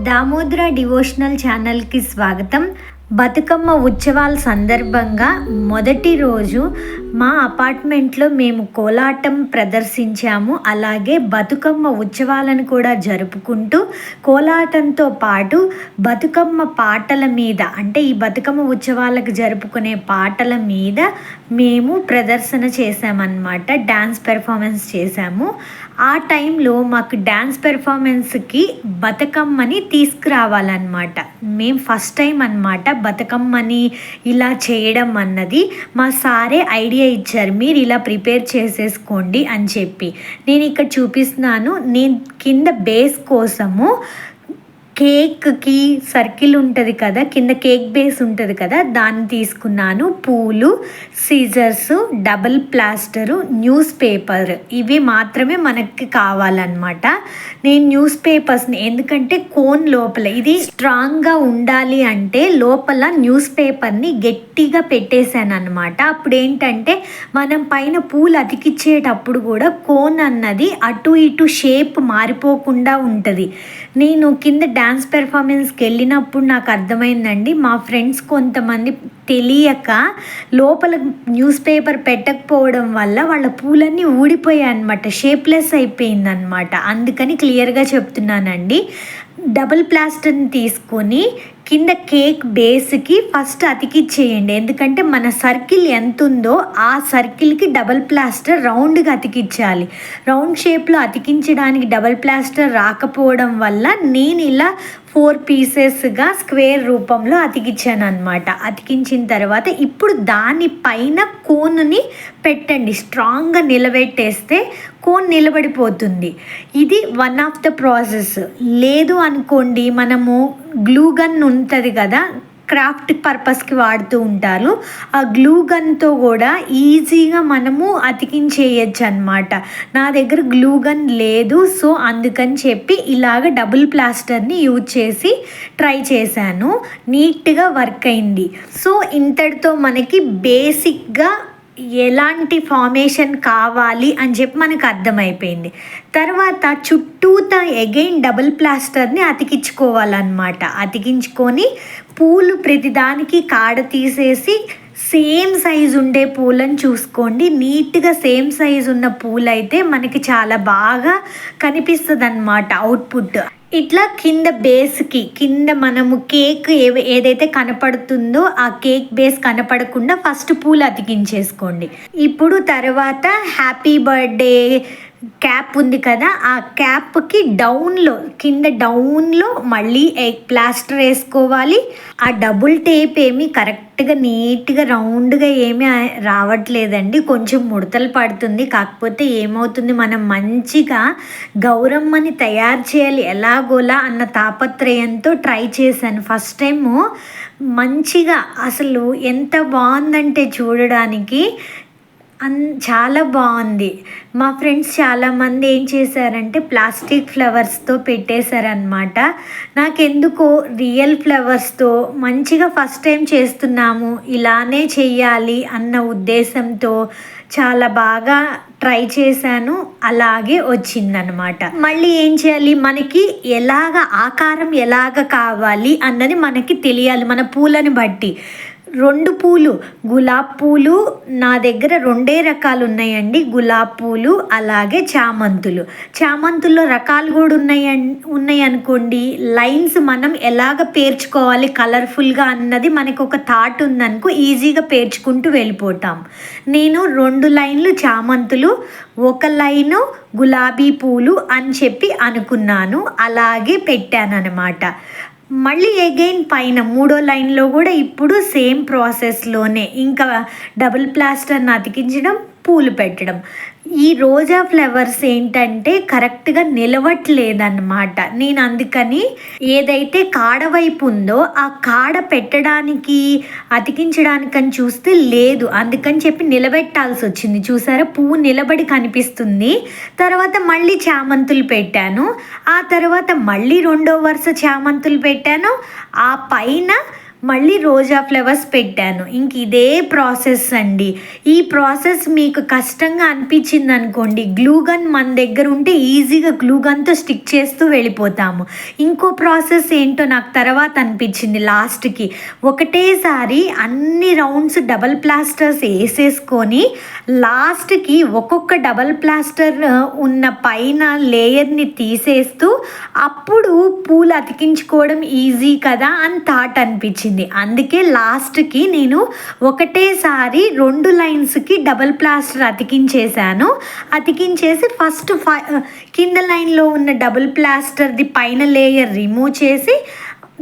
Damodra devotional ఛానల్కి స్వాగతం. బతుకమ్మ ఉత్సవాల సందర్భంగా మొదటి రోజు మా అపార్ట్మెంట్లో మేము కోలాటం ప్రదర్శించాము. అలాగే బతుకమ్మ ఉత్సవాలను కూడా జరుపుకుంటూ కోలాటంతో పాటు బతుకమ్మ పాటల మీద అంటే ఈ బతుకమ్మ ఉత్సవాలకు జరుపుకునే పాటల మీద మేము ప్రదర్శన చేశామన్నమాట. డ్యాన్స్ పెర్ఫార్మెన్స్ చేశాము. ఆ టైంలో మాకు డ్యాన్స్ పెర్ఫార్మెన్స్కి బతుకమ్మని తీసుకురావాలన్నమాట. మేము ఫస్ట్ టైం అనమాట బతుకమ్మని ఇలా చేయడం అన్నది. మా సారే ఐడియా ఇచ్చారు. మీరు ఇలా ప్రిపేర్ చేసేసుకోండి అని చెప్పి. నేను ఇక్కడ చూపిస్తున్నాను. నేను కింద బేస్ కోసము కేక్కి సర్కిల్ ఉంటుంది కదా కింద కేక్ బేస్ ఉంటుంది కదా దాన్ని తీసుకున్నాను. పూలు scissors double plaster news paper ఇవి మాత్రమే మనకి కావాలన్నమాట. నేను న్యూస్ పేపర్స్ని ఎందుకంటే కోన్ లోపల ఇది స్ట్రాంగ్గా ఉండాలి అంటే లోపల న్యూస్ పేపర్ని గట్టిగా పెట్టేశాను అనమాట అప్పుడు ఏంటంటే మనం పైన పూలు అతికిచ్చేటప్పుడు కూడా కోన్ అన్నది అటు ఇటు షేప్ మారిపోకుండా ఉంటుంది. నేను కింద డ్యాన్స్ పెర్ఫార్మెన్స్కి వెళ్ళినప్పుడు నాకు అర్థమైందండి మా ఫ్రెండ్స్ కొంతమంది తెలియక లోపల న్యూస్ పేపర్ పెట్టకపోవడం వల్ల వాళ్ళ పూలన్నీ ఊడిపోయాయి అనమాట షేప్లెస్ అయిపోయిందనమాట అందుకని క్లియర్గా చెప్తున్నానండి. డబుల్ ప్లాస్టర్ని తీసుకొని కింద కేక్ బేస్కి ఫస్ట్ అతికిచ్చేయండి. ఎందుకంటే మన సర్కిల్ ఎంత ఉందో ఆ సర్కిల్కి డబల్ ప్లాస్టర్ రౌండ్గా అతికించాలి రౌండ్ షేప్లో అతికించడానికి డబల్ ప్లాస్టర్ రాకపోవడం వల్ల నేను ఇలా ఫోర్ పీసెస్గా స్క్వేర్ రూపంలో అతికించాను అనమాట అతికించిన తర్వాత ఇప్పుడు దానిపైన కోన్ని పెట్టండి. స్ట్రాంగ్గా నిలబెట్టేస్తే కోన్ నిలబడిపోతుంది. ఇది వన్ ఆఫ్ ద ప్రాసెస్. లేదు అనుకోండి మనము గ్లూ గన్ ఉంటుంది కదా క్రాఫ్ట్ పర్పస్కి వాడుతూ ఉంటారు. ఆ గ్లూ గన్తో కూడా ఈజీగా మనము అతికించేయచ్చు అనమాట నా దగ్గర గ్లూ గన్ లేదు సో అందుకని చెప్పి ఇలాగ డబుల్ ప్లాస్టర్ని యూజ్ చేసి ట్రై చేశాను. నీట్గా వర్క్ అయింది. సో ఇంతటితో మనకి బేసిక్గా ఎలాంటి ఫార్మేషన్ కావాలి అని చెప్పి మనకు అర్థమైపోయింది. తర్వాత చుట్టూత ఎగైన్ డబుల్ ప్లాస్టర్ని అతికించుకోవాలన్నమాట. అతికించుకొని పూలు ప్రతిదానికి కాడ తీసేసి సేమ్ సైజు ఉండే పూలను చూసుకోండి. నీట్గా సేమ్ సైజు ఉన్న పూలు అయితే మనకి చాలా బాగా కనిపిస్తుంది అనమాట అవుట్పుట్ ఇట్లా కింద బేస్కి కింద మనము కేక్ ఏ ఏదైతే కనపడుతుందో ఆ కేక్ బేస్ కనపడకుండా ఫస్ట్ పూలు అతికించేసుకోండి. ఇప్పుడు తర్వాత హ్యాపీ బర్త్డే క్యాప్ ఉంది కదా ఆ క్యాప్కి డౌన్లో కింద డౌన్లో మళ్ళీ ప్లాస్టర్ వేసుకోవాలి. ఆ డబుల్ టేప్ ఏమి కరెక్ట్గా నీట్గా రౌండ్గా ఏమీ రావట్లేదండి. కొంచెం ముడతలు పడుతుంది. కాకపోతే ఏమవుతుంది? మనం మంచిగా గౌరమ్మని తయారు చేయాలి. ఎలాగోలా అన్న తాపత్రయంతో ట్రై చేశాను. ఫస్ట్ టైము మంచిగా అసలు ఎంత బాగుందంటే చూడడానికి. అన్ చాలా బాగుంది. మా ఫ్రెండ్స్ చాలామంది ఏం చేశారంటే ప్లాస్టిక్ ఫ్లవర్స్తో పెట్టేశారనమాట నాకెందుకో రియల్ ఫ్లవర్స్తో మంచిగా ఫస్ట్ టైం చేస్తున్నాము ఇలానే చెయ్యాలి అన్న ఉద్దేశంతో చాలా బాగా ట్రై చేశాను అలాగే వచ్చిందనమాట మళ్ళీ ఏం చేయాలి? మనకి ఎలాగ ఆకారం ఎలాగ కావాలి అన్నది మనకి తెలియాలి మన పూలను బట్టి. రెండు పూలు. గులాబ్ పూలు నా దగ్గర రెండే రకాలు ఉన్నాయండి. గులాబ్ పూలు అలాగే చామంతులు. చామంతుల్లో రకాలు కూడా ఉన్నాయి ఉన్నాయి అనుకోండి లైన్స్ మనం ఎలాగ పేర్చుకోవాలి? కలర్ఫుల్గా అన్నది మనకు ఒక థాట్ ఉందనుకో ఈజీగా పేర్చుకుంటూ వెళ్ళిపోతాం. నేను రెండు లైన్లు చామంతులు ఒక లైను గులాబీ పూలు అని చెప్పి అనుకున్నాను. అలాగే పెట్టాను అనమాట మళ్ళీ అగైన్ పైన మూడో లైన్లో కూడా ఇప్పుడు సేమ్ ప్రాసెస్లోనే ఇంకా డబుల్ ప్లాస్టర్ని అతికించడం పూలు పెట్టడం. ఈ రోజా ఫ్లవర్స్ ఏంటంటే కరెక్ట్గా నిలవట్లేదన్నమాట. నేను అందుకని ఏదైతే కాడ వైపు ఉందో ఆ కాడ పెట్టడానికి అతికించడానికని చూస్తే లేదు. అందుకని చెప్పి నిలబెట్టాల్సి వచ్చింది. చూసారా? పువ్వు నిలబడి కనిపిస్తుంది. తర్వాత మళ్ళీ చామంతులు పెట్టాను. ఆ తర్వాత మళ్ళీ రెండో వరుస చామంతులు పెట్టాను. ఆ పైన మళ్ళీ రోజా ఫ్లవర్స్ పెట్టాను. ఇంక ఇదే ప్రాసెస్ అండి. ఈ ప్రాసెస్ మీకు కష్టంగా అనిపించింది అనుకోండి గ్లూగన్ మన దగ్గర ఉంటే ఈజీగా గ్లూగన్తో స్టిక్ చేస్తూ వెళ్ళిపోతాము. ఇంకో ప్రాసెస్ ఏంటో నాకు తర్వాత అనిపించింది లాస్ట్కి. ఒకటేసారి అన్ని రౌండ్స్ డబల్ ప్లాస్టర్స్ వేసేసుకొని లాస్ట్కి ఒక్కొక్క డబల్ ప్లాస్టర్ ఉన్న పైన లేయర్ని తీసేస్తూ అప్పుడు పూలు అతికించుకోవడం ఈజీ కదా అని థాట్ అనిపించింది. అందుకే లాస్ట్కి నేను ఒకటేసారి రెండు లైన్స్కి డబల్ ప్లాస్టర్ అతికించేశాను. అతికించేసి ఫస్ట్ ఫై కింద లైన్లో ఉన్న డబుల్ ప్లాస్టర్ది పైన లేయర్ రిమూవ్ చేసి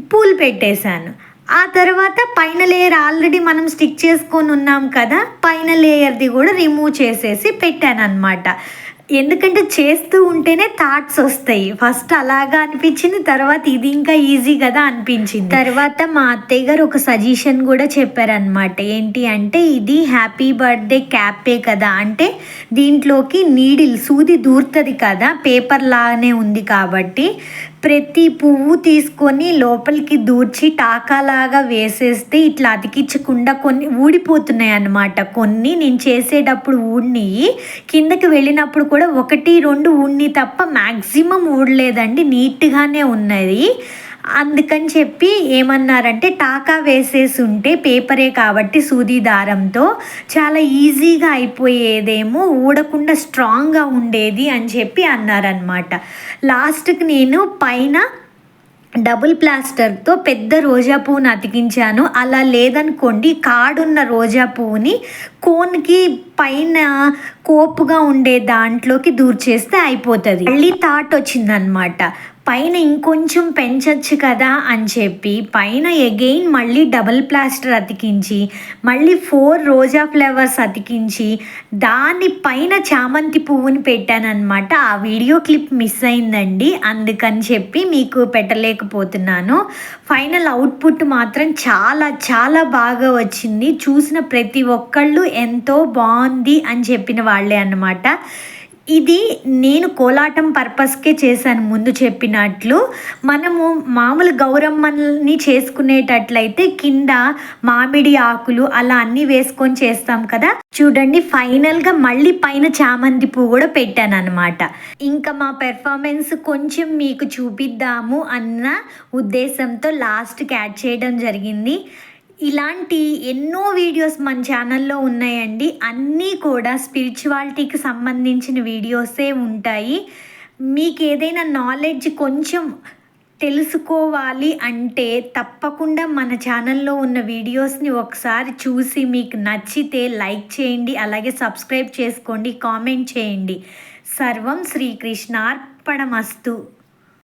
పూలు పెట్టేశాను. ఆ తర్వాత పైన లేయర్ ఆల్రెడీ మనం స్టిక్ చేసుకొని ఉన్నాం కదా పైన లేయర్ది కూడా రిమూవ్ చేసేసి పెట్టాను అనమాట ఎందుకంటే చేస్తూ ఉంటేనే థాట్స్ వస్తాయి. ఫస్ట్ అలాగా అనిపించింది తర్వాత ఇది ఇంకా ఈజీ కదా అనిపించింది. తర్వాత మా అత్తయ్య గారు ఒక సజెషన్ కూడా చెప్పారనమాట ఏంటి అంటే ఇది హ్యాపీ బర్త్డే క్యాపే కదా. అంటే దీంట్లోకి నీడిల్ సూది దూరుతుంది కదా పేపర్ లాగానే ఉంది కాబట్టి. ప్రతి పువ్వు తీసుకొని లోపలికి దూర్చి టాకాలాగా వేసేస్తే ఇట్లా అతికించకుండా కొన్ని ఊడిపోతున్నాయి అన్నమాట. కొన్ని నేను చేసేటప్పుడు ఊడినవి కిందకి వెళ్ళినప్పుడు కూడా ఒకటి రెండు ఊడిని తప్ప మ్యాక్సిమం ఊడలేదండి. నీట్గానే ఉన్నది. అందుకని చెప్పి ఏమన్నారంటే టాకా వేసేసి ఉంటే పేపరే కాబట్టి సూది దారంతో చాలా ఈజీగా అయిపోయేదేమో ఊడకుండా స్ట్రాంగ్గా ఉండేది అని చెప్పి అన్నారనమాట లాస్ట్కి నేను పైన డబుల్ ప్లాస్టర్తో పెద్ద రోజా పువ్వును అతికించాను. అలా లేదనుకోండి కాడున్న రోజా పువ్వుని కోన్కి పైన కోపుగా ఉండే దాంట్లోకి దూర్చేస్తే అయిపోతుంది. మళ్ళీ థాట్ వచ్చిందనమాట పైన ఇంకొంచెం పెంచచ్చు కదా అని చెప్పి పైన ఎగెయిన్ మళ్ళీ డబల్ ప్లాస్టర్ అతికించి మళ్ళీ ఫోర్ రోజా ఫ్లవర్స్ అతికించి దాని పైన చామంతి పువ్వుని పెట్టానమాట ఆ వీడియో క్లిప్ మిస్ అయిందండి. అందుకని చెప్పి మీకు పెట్టలేకపోతున్నాను. ఫైనల్ అవుట్పుట్ మాత్రం చాలా చాలా బాగా వచ్చింది. చూసిన ప్రతి ఒక్కళ్ళు ఎంతో బాగుంది అని చెప్పిన వాళ్ళే అన్నమాట. ఇది నేను కోలాటం పర్పస్కే చేశాను ముందు చెప్పినట్లు. మనము మామూలు గౌరమ్మని చేసుకునేటట్లయితే కింద మామిడి ఆకులు అలా అన్నీ వేసుకొని చేస్తాం కదా. చూడండి ఫైనల్గా మళ్ళీ పైన చామంతి పువ్వు కూడా పెట్టాను అనమాట ఇంకా మా పెర్ఫార్మెన్స్ కొంచెం మీకు చూపిద్దాము అన్న ఉద్దేశంతో లాస్ట్కి యాడ్ చేయడం జరిగింది. ఇలాంటి ఎన్నో వీడియోస్ మన ఛానల్లో ఉన్నాయండి. అన్నీ కూడా స్పిరిచువాలిటీకి సంబంధించిన వీడియోసే ఉంటాయి. మీకు ఏదైనా నాలెడ్జ్ కొంచెం తెలుసుకోవాలి అంటే తప్పకుండా మన ఛానల్లో ఉన్న వీడియోస్ని ఒకసారి చూసి మీకు నచ్చితే లైక్ చేయండి అలాగే సబ్స్క్రైబ్ చేసుకోండి కామెంట్ చేయండి. సర్వం శ్రీకృష్ణార్పణమస్తు.